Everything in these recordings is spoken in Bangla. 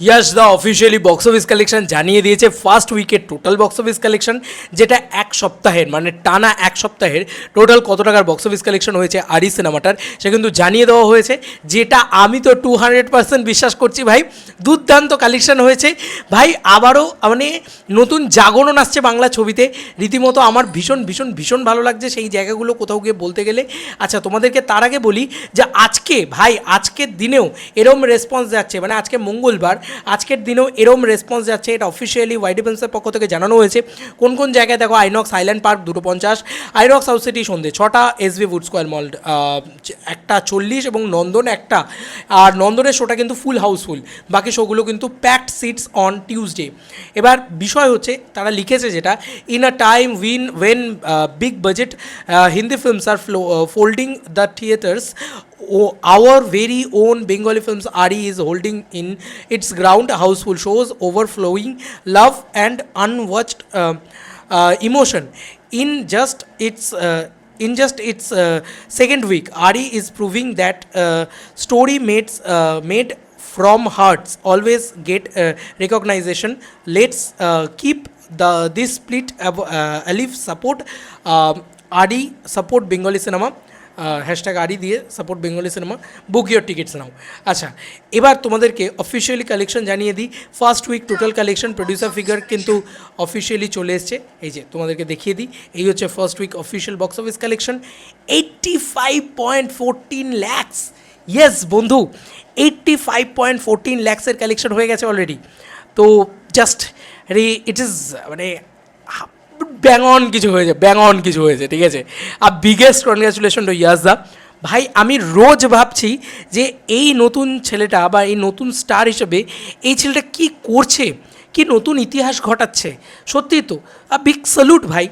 ইয়াস দা অফিসিয়ালি বক্স অফিস কালেকশন জানিয়ে দিয়েছে ফার্স্ট উইকের টোটাল বক্স অফিস কালেকশন যেটা এক সপ্তাহের মানে টানা এক সপ্তাহের টোটাল কত টাকার বক্স অফিস কালেকশন হয়েছে আরি সিনেমাটার, সে কিন্তু জানিয়ে দেওয়া হয়েছে, যেটা আমি তো টু হান্ড্রেড পার্সেন্ট বিশ্বাস করছি ভাই, দুর্দান্ত কালেকশন হয়েছে। ভাই, আবারও মানে নতুন জাগরণ আসছে বাংলা ছবিতে, রীতিমতো আমার ভীষণ ভীষণ ভীষণ ভালো লাগছে সেই জায়গাগুলো কোথাও গিয়ে বলতে গেলে। আচ্ছা তোমাদেরকে তার আগে বলি যে আজকে, ভাই, আজকের দিনেও এরম রেসপন্স যাচ্ছে মানে আজকে মঙ্গলবার আজকের দিনেও এরম রেসপন্স যাচ্ছে। এটা অফিসিয়ালি ওয়াই ডিফেন্সের পক্ষ থেকে জানানো হয়েছে। কোন কোন জায়গায় দেখো আইনক্স আইল্যান্ড পার্ক দুটো পঞ্চাশ আইনক্স হাউস সিটি সন্ধে ছটা S V wood square mall একটা চল্লিশ এবং নন্দন একটা। আর নন্দনের শোটা কিন্তু ফুল হাউসফুল বাকি শোগুলো কিন্তু প্যাকড সিটস অন টিউসডে এবার বিষয় হচ্ছে, তারা লিখেছে যেটা in a time win when big budget Hindi films R folding the theatres our very own Bengali films Ari is holding in its ground houseful shows overflowing love and unwatched uh, uh, emotion. In just its uh, in just its uh, second week Ari is proving that uh, story made uh, made from hearts always get uh, recognition. Let's uh, keep the this split ab- uh, alif support Ari support Bengali cinema hashtag Ari দিয়ে support Bengali cinema book your tickets now আচ্ছা এবার তোমাদেরকে অফিসিয়ালি কালেকশন জানিয়ে দিই। First week total collection producer figure কিন্তু অফিসিয়ালি চলে এসছে। এই যে, তোমাদেরকে দেখিয়ে দিই। এই হচ্ছে first week official box office collection eighty five point fourteen lakhs yes বন্ধু এইট্টি ফাইভ পয়েন্ট ফোরটিন ল্যাক্সের কালেকশন হয়ে গেছে অলরেডি তো জাস্ট রে ইট ইজ মানে ব্যাং অন কিছু হয়েছে ব্যাং অন কিছু হয়েছে, ঠিক আছে? আর বিগেস্ট কনগ্রাচুলেশন টু ইয়াসদা ভাই, আমি রোজ ভাবছি যে এই নতুন ছেলেটা বা এই নতুন স্টার হিসেবে এই ছেলেটা কি করছে, কি নতুন ইতিহাস ঘটাচ্ছে? সত্যি তো? আর বিগ স্যালুট ভাই,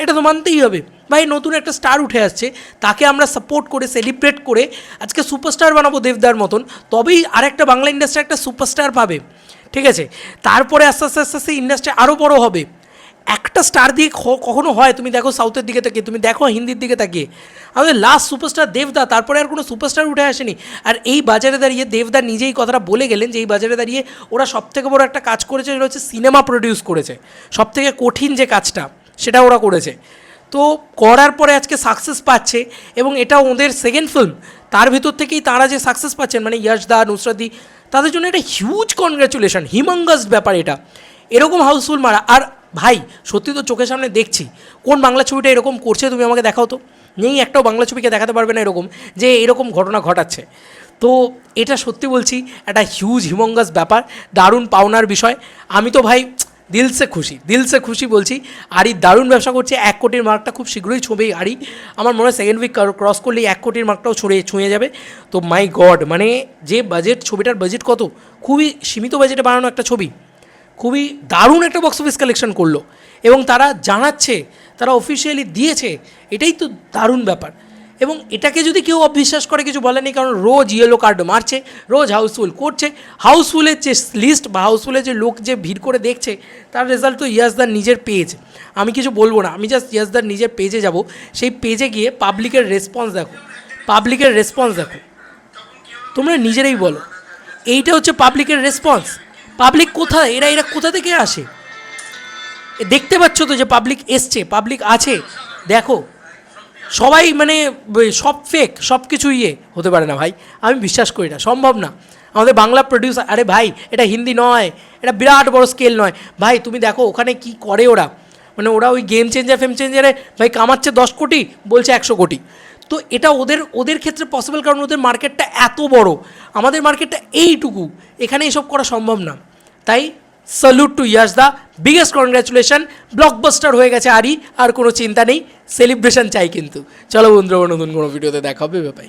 এটা তো মানতেই হবে। ভাই, নতুন একটা স্টার উঠে আসছে, তাকে আমরা সাপোর্ট করে সেলিব্রেট করে আজকে সুপারস্টার বানাবো দেবদার মতন, তবেই আরেকটা বাংলা ইন্ডাস্ট্রি একটা সুপারস্টার পাবে, ঠিক আছে? তারপরে আস্তে আস্তে আস্তে আস্তে ইন্ডাস্ট্রি আরও বড় হবে। একটা স্টার দিয়ে কখনো হয়, তুমি দেখো সাউথের দিকে তাকিয়ে, তুমি দেখো হিন্দির দিকে তাকিয়ে। আমাদের লাস্ট সুপারস্টার দেবদা, তারপরে আর কোনো সুপারস্টার উঠে আসেনি। আর এই বাজারে দাঁড়িয়ে দেবদা নিজেই কথাটা বলে গেলেন যে, এই বাজারে দাঁড়িয়ে ওরা সবথেকে বড় একটা কাজ করেছে, সেটা হচ্ছে সিনেমা প্রডিউস করেছে। সবথেকে কঠিন যে কাজটা, সেটা ওরা করেছে। তো করার পরে আজকে সাকসেস পাচ্ছে, এবং এটা ওদের সেকেন্ড ফিল্ম তার ভিতর থেকেই তারা যে সাকসেস পাচ্ছেন মানে ইয়াশদা নুসরাদি তাদের জন্য এটা হিউজ কনগ্রাচুলেশন হিমাঙ্গাস ব্যাপার এটা। এরকম হাউসফুল মারা, আর ভাই, সত্যি তো চোখের সামনে দেখছি। কোন বাংলা ছবিটা এরকম করছে তুমি আমাকে দেখাও তো। নেই একটাও বাংলা ছবিকে দেখাতে পারবে না এরকম যে এরকম ঘটনা ঘটাচ্ছে। তো এটা সত্যি বলছি, একটা হিউজ হিমঙ্গাস ব্যাপার, দারুণ পাওনার বিষয়। আমি তো ভাই দিলসে খুশি দিলসে খুশি বলছি আরি দারুণ ব্যবসা করছে, এক কোটির মার্কটা খুব শীঘ্রই ছুঁবে আরি। আমার মনে হয় সেকেন্ড উইক ক্রস করলেই এক কোটির মার্কটাও ছুঁড়ে, ছুঁয়ে যাবে। তো মাই গড মানে যে বাজেট ছবিটার বাজেট কত? খুবই সীমিত বাজেটে বানানো একটা ছবি। খুবই দারুণ একটা বক্স অফিস কালেকশন করল। এবং তারা জানাচ্ছে, তারা অফিসিয়ালি দিয়েছে, এটাই তো দারুণ ব্যাপার। এবং এটাকে যদি কেউ অবিশ্বাস করে, কিছু বলে নেই কারণ রোজ ইয়েলো কার্ড মারছে, রোজ হাউসফুল করছে হাউসফুলের যে লিস্ট বা হাউসফুলের যে লোক যে ভিড় করে দেখছে, তার রেজাল্ট তো ইয়াসদার নিজের পেজ আমি কিছু বলব না, আমি জাস্ট ইয়াসদার নিজের পেজে যাব। সেই পেজে গিয়ে পাবলিকের রেসপন্স দেখো পাবলিকের রেসপন্স দেখো। তোমরা নিজেরাই বলো, এইটা হচ্ছে পাবলিকের রেসপন্স পাবলিক কোথায়? এরা এরা কোথা থেকে আসে? দেখতে পাচ্ছ তো যে পাবলিক এসছে পাবলিক আছে। দেখো, সবাই মানে সব ফেক সব কিছু ইয়ে হতে পারে না ভাই। আমি বিশ্বাস করি না, সম্ভব না। আমাদের বাংলা প্রডিউসার আরে ভাই, এটা হিন্দি নয়, এটা বিরাট বড় স্কেল নয়। ভাই, তুমি দেখো, ওখানে কি করে ওরা? মানে ওরা ওই গেম চেঞ্জার ফেম চেঞ্জারে ভাই, কামাচ্ছে দশ কোটি, বলছে একশো কোটি। তো এটা ওদের ওদের ক্ষেত্রে পসিবল কারণ ওদের মার্কেটটা এত বড়। আমাদের মার্কেটটা এইটুকু। এখানে এসব করা সম্ভব না। তাই স্যালুট টু ইয়াস দা বিগেস্ট কনগ্রাচুলেশন ব্লকবাস্টার হয়ে গেছে আরই, আর কোনো চিন্তা নেই সেলিব্রেশন চাই কিন্তু। চলো বন্ধুরা নতুন কোনো ভিডিওতে দেখা হবে ব্যাপাই